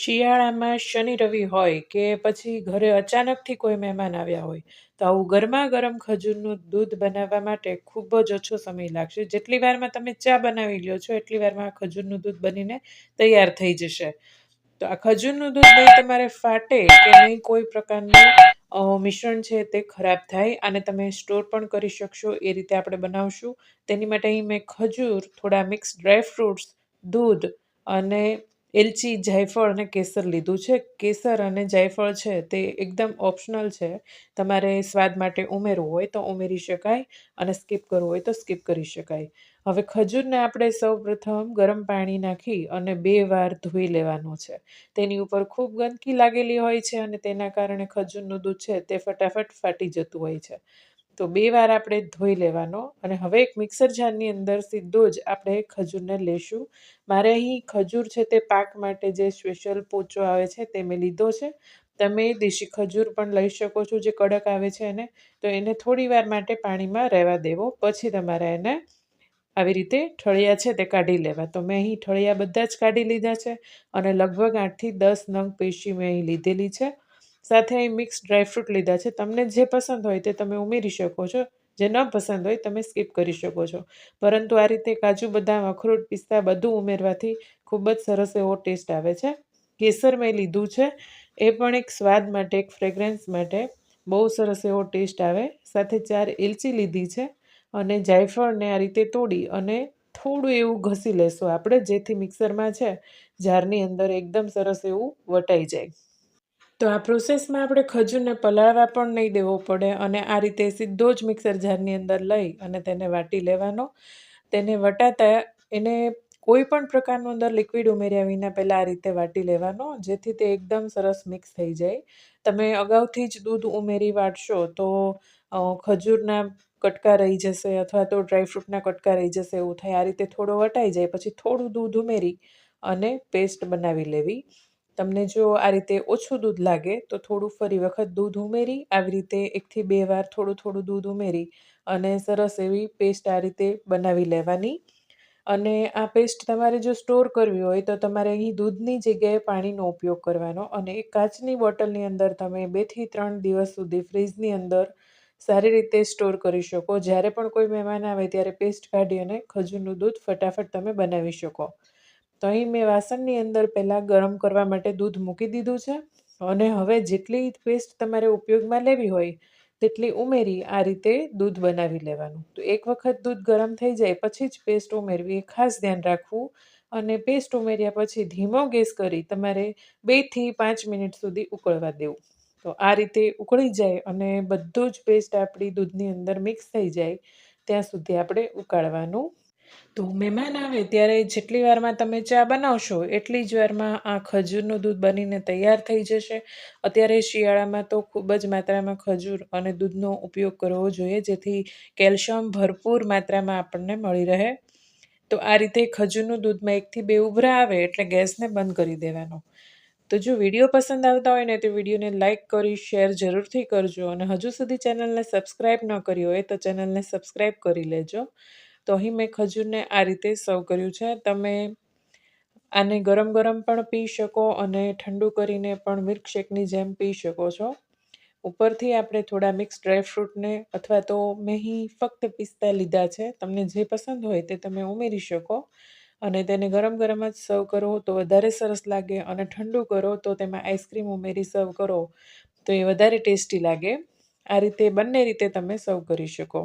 શિયાળામાં શનિ, રવિ હોય કે પછી ઘરે અચાનકથી કોઈ મહેમાન આવ્યા હોય, તો આવું ગરમા ગરમ ખજૂરનું દૂધ બનાવવા માટે ખૂબ જ ઓછો સમય લાગશે. જેટલી વારમાં તમે ચા બનાવી લ્યો છો, એટલી વારમાં આ ખજૂરનું દૂધ બનીને તૈયાર થઈ જશે. તો આ ખજૂરનું દૂધ નહીં તમારે ફાટે કે નહીં કોઈ પ્રકારનું મિશ્રણ છે તે ખરાબ થાય અને તમે સ્ટોર પણ કરી શકશો, એ રીતે આપણે બનાવશું. તેની માટે અહીં મેં ખજૂર, થોડા મિક્સ ડ્રાય ફ્રૂટ્સ દૂધ અને એલચી, જાયફળ અને કેસર લીધું છે. કેસર અને જાયફળ છે તે એકદમ ઓપ્શનલ છે. તમારે સ્વાદ માટે ઉમેરવું હોય તો ઉમેરી શકાય અને સ્કીપ કરવું હોય તો સ્કીપ કરી શકાય. હવે ખજૂરને આપણે સૌ પ્રથમ ગરમ પાણી નાખી અને બે વાર ધોઈ લેવાનો છે. તેની ઉપર ખૂબ ગંદકી લાગેલી હોય છે અને તેના કારણે ખજૂરનું દૂધ છે તે ફટાફટ ફાટી જતું હોય છે. તો બે વાર આપણે ધોઈ લેવાનો અને હવે એક મિક્સર જારની અંદર સીધો જ આપણે ખજૂરને લેશું. મારે અહીં ખજૂર છે તે પાક માટે જે સ્પેશિયલ પોચો આવે છે તે મેં લીધો છે. તમે દેશી ખજૂર પણ લઈ શકો છો જે કડક આવે છે એને. તો એને થોડી વાર માટે પાણીમાં રહેવા દેવો. પછી તમારે એને આવી રીતે ઠળિયા છે તે કાઢી લેવા. તો મેં અહીં ઠળિયા બધા જ કાઢી લીધા છે અને લગભગ આઠથી દસ નંગ પેશી મેં અહીં લીધેલી છે. સાથે અહીં મિક્સ ડ્રાયફ્રૂટ લીધા છે. તમને જે પસંદ હોય તે તમે ઉમેરી શકો છો. જે ન પસંદ હોય તમે સ્કીપ કરી શકો છો. પરંતુ આ રીતે કાજુ, બદામ, અખરોટ, પિસ્તા બધું ઉમેરવાથી ખૂબ જ સરસ એવો ટેસ્ટ આવે છે. કેસર મેં લીધું છે. એ પણ એક સ્વાદ માટે, એક ફ્રેગ્રન્સ માટે બહુ સરસ એવો ટેસ્ટ આવે. સાથે ચાર એલચી લીધી છે અને જાયફળને આ રીતે તોડી અને થોડું એવું ઘસી લેશું આપણે, જેથી મિક્સરમાં છે, જારની અંદર એકદમ સરસ એવું વટાઈ જાય. તો આ પ્રોસેસમાં આપણે ખજૂરને પલાળવા પણ નહીં દેવો પડે અને આ રીતે સીધો જ મિક્સર જારની અંદર લઈ અને તેને વાટી લેવાનો. તેને વટાતા એને કોઈ પણ પ્રકારનું અંદર લિક્વિડ ઉમેર્યા વિના પહેલાં આ રીતે વાટી લેવાનો, જેથી તે એકદમ સરસ મિક્સ થઈ જાય. તમે અગાઉથી જ દૂધ ઉમેરી વાટશો તો ખજૂરના કટકા રહી જશે અથવા તો ડ્રાયફ્રૂટના કટકા રહી જશે એવું થાય, આ રીતે થોડો વટાઈ જાય, પછી થોડું દૂધ ઉમેરી અને પેસ્ટ બનાવી લેવી. તમને જો આ રીતે ઓછું દૂધ લાગે, તો થોડું ફરી વખત દૂધ ઉમેરી, આવી રીતે એકથી બે વાર થોડું થોડું દૂધ ઉમેરી અને સરસ એવી પેસ્ટ આ રીતે બનાવી લેવાની. અને આ પેસ્ટ તમારે જો સ્ટોર કરવી હોય, તો તમારે અહીં દૂધની જગ્યાએ પાણીનો ઉપયોગ કરવાનો અને એક કાચની બોટલની અંદર તમે બેથી ત્રણ દિવસ સુધી ફ્રીજની અંદર સારી રીતે સ્ટોર કરી શકો. જ્યારે પણ કોઈ મહેમાન આવે ત્યારે પેસ્ટ કાઢી અને ખજૂરનું દૂધ ફટાફટ તમે બનાવી શકો. તો અહીં મેં વાસણની અંદર પહેલાં ગરમ કરવા માટે દૂધ મૂકી દીધું છે અને હવે જેટલી પેસ્ટ તમારે ઉપયોગમાં લેવી હોય તેટલી ઉમેરી આ રીતે દૂધ બનાવી લેવાનું. તો એક વખત દૂધ ગરમ થઈ જાય પછી જ પેસ્ટ ઉમેરવી એ ખાસ ધ્યાન રાખવું અને પેસ્ટ ઉમેર્યા પછી ધીમો ગેસ કરી તમારે બેથી પાંચ મિનિટ સુધી ઉકળવા દેવું. તો આ રીતે ઉકળી જાય અને બધું જ પેસ્ટ આપણી દૂધની અંદર મિક્સ થઈ જાય ત્યાં સુધી આપણે ઉકાળવાનું તો મહેમાન આવે ત્યારે જેટલી વારમાં તમે ચા બનાવશો, એટલી જ વારમાં આ ખજૂરનું દૂધ બનીને તૈયાર થઈ જશે. અત્યારે શિયાળામાં તો ખૂબ જ માત્રામાં ખજૂર અને દૂધનો ઉપયોગ કરવો જોઈએ, જેથી કેલ્શિયમ ભરપૂર માત્રામાં આપણને મળી રહે. તો આ રીતે ખજૂરનું દૂધમાં એકથી બે ઉભરા આવે એટલે ગેસને બંધ કરી દેવાનો. તો જો વીડિયો પસંદ આવતા હોય ને, તો વિડીયોને લાઇક કરી, શેર જરૂરથી કરજો અને હજુ સુધી ચેનલને સબસ્ક્રાઈબ ન કરી હોય તો ચેનલને સબસ્ક્રાઈબ કરી લેજો. તો અહીં મેં ખજૂરને આ રીતે સર્વ કર્યું છે. તમે આને ગરમ ગરમ પણ પી શકો અને ઠંડુ કરીને પણ મિલ્કશેકની જેમ પી શકો છો. ઉપરથી આપણે થોડા મિક્સ ડ્રાયફ્રૂટને અથવા તો મેં ફક્ત પિસ્તા લીધા છે. તમને જે પસંદ હોય તે તમે ઉમેરી શકો અને તેને ગરમ ગરમ જ સર્વ કરો તો વધારે સરસ લાગે અને ઠંડુ કરો તો તેમાં આઈસ્ક્રીમ ઉમેરી સર્વ કરો તો એ વધારે ટેસ્ટી લાગે. આ રીતે બંને રીતે તમે સર્વ કરી શકો.